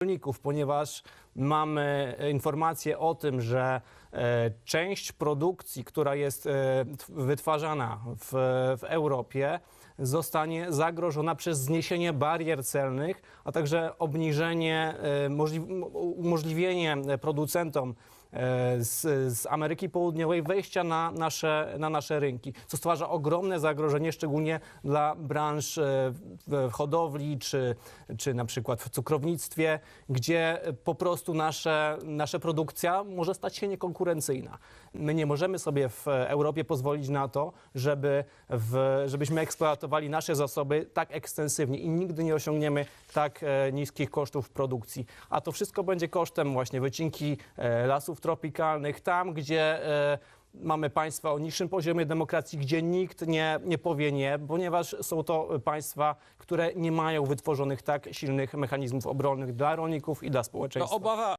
rolników, ponieważ mamy e, informacje o tym, że e, część produkcji, która jest e, tw- wytwarzana w, w Europie, zostanie zagrożona przez zniesienie barier celnych, a także obniżenie, umożliwienie producentom z, z Ameryki Południowej wejścia na nasze, na nasze rynki, co stwarza ogromne zagrożenie, szczególnie dla branż e, w hodowli czy, czy na przykład w cukrownictwie, gdzie po prostu nasze, nasza produkcja może stać się niekonkurencyjna. My nie możemy sobie w Europie pozwolić na to, żeby w, żebyśmy eksploatowali nasze zasoby tak ekstensywnie i nigdy nie osiągniemy tak e, niskich kosztów produkcji. A to wszystko będzie kosztem właśnie wycinki e, tropikalnych, tam gdzie e, mamy państwa o niższym poziomie demokracji, gdzie nikt nie, nie powie nie, ponieważ są to państwa, które nie mają wytworzonych tak silnych mechanizmów obronnych dla rolników i dla No, społeczeństwa. obawa